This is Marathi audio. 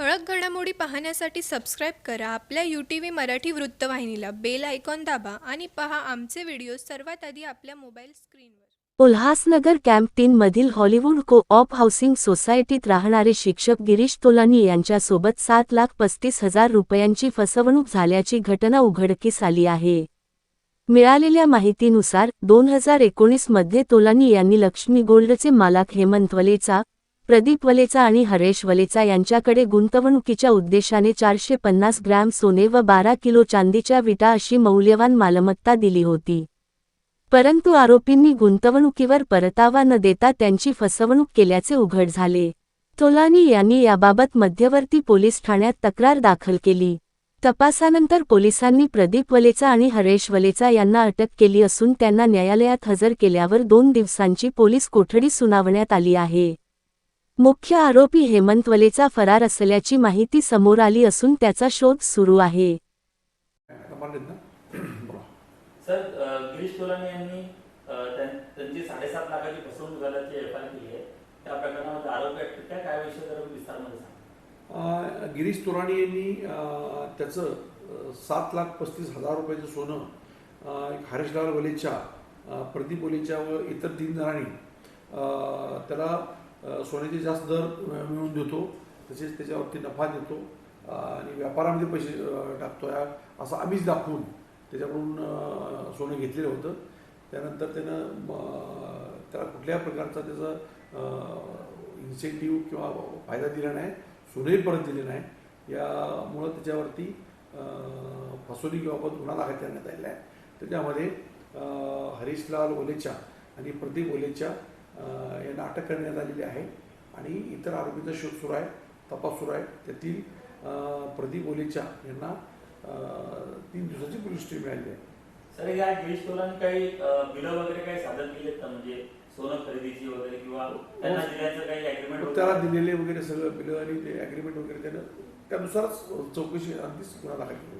ठळक घडामोडी पाहण्यासाठी सबस्क्राईब करा. आपल्या यू टी व्ही मराठी वृत्तवाहिनीला बेल आयकॉन दाबा आणि पहा आमचे व्हिडिओ सर्वात आधी आपल्या मोबाईल स्क्रीनवर उल्हासनगर कॅम्प तीन मधील हॉलिवूड को ऑप हाऊसिंग सोसायटीत राहणारे शिक्षक गिरीश तोलानी यांच्यासोबत सात लाख पस्तीस हजार रुपयांची फसवणूक झाल्याची घटना उघडकीस आली आहे. मिळालेल्या माहितीनुसार दोन हजार एकोणीसमध्ये तोलानी यांनी लक्ष्मी गोल्डचे मालक हेमंतवलेचा प्रदीप वलेचा आणि हरेश वलेचा यांच्याकडे गुंतवणुकीच्या उद्देशाने चारशे पन्नास ग्रॅम सोने व बारा किलो चांदीच्या विटा अशी मौल्यवान मालमत्ता दिली होती. परंतु आरोपींनी गुंतवणुकीवर परतावा न देता त्यांची फसवणूक केल्याचे उघड झाले. तोलानी यांनी याबाबत मध्यवर्ती पोलीस ठाण्यात तक्रार दाखल केली. तपासानंतर पोलिसांनी प्रदीप वलेचा आणि हरेश वलेचा यांना अटक केली असून त्यांना न्यायालयात हजर केल्यावर दोन दिवसांची पोलीस कोठडी सुनावण्यात आली आहे. मुख्य आरोपी हेमंत वलेचा फरार असल्याची माहिती समोर आली असून त्याचा शोध सुरू आहे. सर गिरीश तोलानी यांनी अ, त्यां- त्यांची साडेसात लाखाची फसवणूक झाल्याची एफ आय केली आहे. त्या प्रकरणामध्ये आरोपी आहेत त्या काय विषय जरा विस्तारमध्ये सांगा. अं, गिरीश तोराणी यांनी अं, त्याचं सात लाख पस्तीस हजार रुपयाचं सोनं एक हरेशलाल वलेच्या प्रदीप वलेच्या व इतर तीन जणांनी त्याला सोन्याचे जास्त दर मिळवून देतो. तसेच त्याच्यावरती नफा देतो. आणि व्यापारामध्ये पैसे टाकतो या असं आम्हीच दाखवून त्याच्याकडून सोनं घेतलेलं होतं. त्यानंतर त्यानं म, त्याला कुठल्याही प्रकारचा त्याचा इन्सेंटिव्ह किंवा फायदा दिला नाही सोनंही परत दिले नाही. यामुळं त्याच्यावरती अं, फसवणुकीबाबत गुन्हा दाखल करण्यात आलेला आहे. त्याच्यामध्ये हरीश हरीशलाल ओलेच्या आणि प्रदीप ओलेच्या यांना अटक करण्यात आलेली आहे. आणि इतर आरोपींचा शोध सुरू आहे तपास सुरू आहे. त्यातील प्रदीप ओलेच्या यांना तीन दिवसाची पोलीस टीम मिळाली आहे. सर या गिरीश तोलानी काही बिलं वगैरे काही सादर केलेत का? म्हणजे सोनं खरेदीची वगैरे किंवा त्यांना दिल्याचं काही अग्रीमेंट मग त्याला दिलेले वगैरे सगळं बिलं आणि ते ॲग्रीमेंट वगैरे त्यानं त्यानुसारच चौकशी अगदीच गुन्हा दाखल आहे